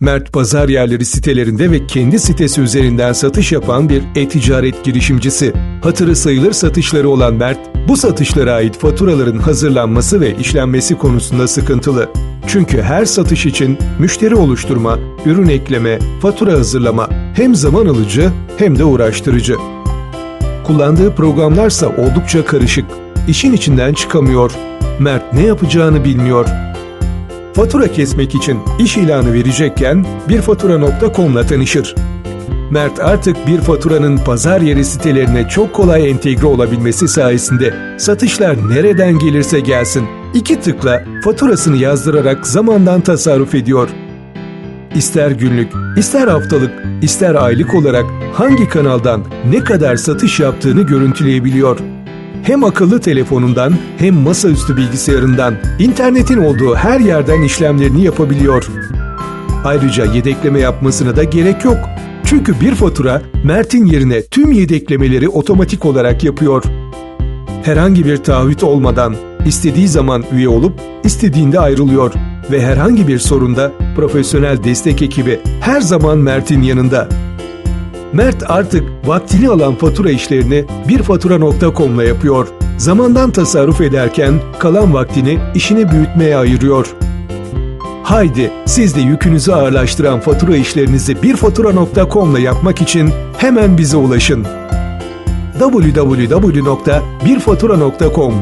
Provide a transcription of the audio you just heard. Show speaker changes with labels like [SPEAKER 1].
[SPEAKER 1] Mert pazar yerleri sitelerinde ve kendi sitesi üzerinden satış yapan bir e-ticaret girişimcisi. Hatırı sayılır satışları olan Mert, bu satışlara ait faturaların hazırlanması ve işlenmesi konusunda sıkıntılı. Çünkü her satış için müşteri oluşturma, ürün ekleme, fatura hazırlama hem zaman alıcı hem de uğraştırıcı. Kullandığı programlarsa oldukça karışık. İşin içinden çıkamıyor. Mert ne yapacağını bilmiyor. Fatura kesmek için iş ilanı verecekken birfatura.com'la tanışır. Mert artık bir faturanın pazar yeri sitelerine çok kolay entegre olabilmesi sayesinde satışlar nereden gelirse gelsin iki tıkla faturasını yazdırarak zamandan tasarruf ediyor. İster günlük, ister haftalık, ister aylık olarak hangi kanaldan ne kadar satış yaptığını görüntüleyebiliyor. Hem akıllı telefonundan hem masaüstü bilgisayarından, internetin olduğu her yerden işlemlerini yapabiliyor. Ayrıca yedekleme yapmasına da gerek yok. Çünkü bir fatura Mert'in yerine tüm yedeklemeleri otomatik olarak yapıyor. Herhangi bir taahhüt olmadan istediği zaman üye olup istediğinde ayrılıyor ve herhangi bir sorunda profesyonel destek ekibi her zaman Mert'in yanında. Mert artık vaktini alan fatura işlerini birfatura.com'la yapıyor. Zamandan tasarruf ederken kalan vaktini işini büyütmeye ayırıyor. Haydi siz de yükünüzü ağırlaştıran fatura işlerinizi birfatura.com'la yapmak için hemen bize ulaşın. www.birfatura.com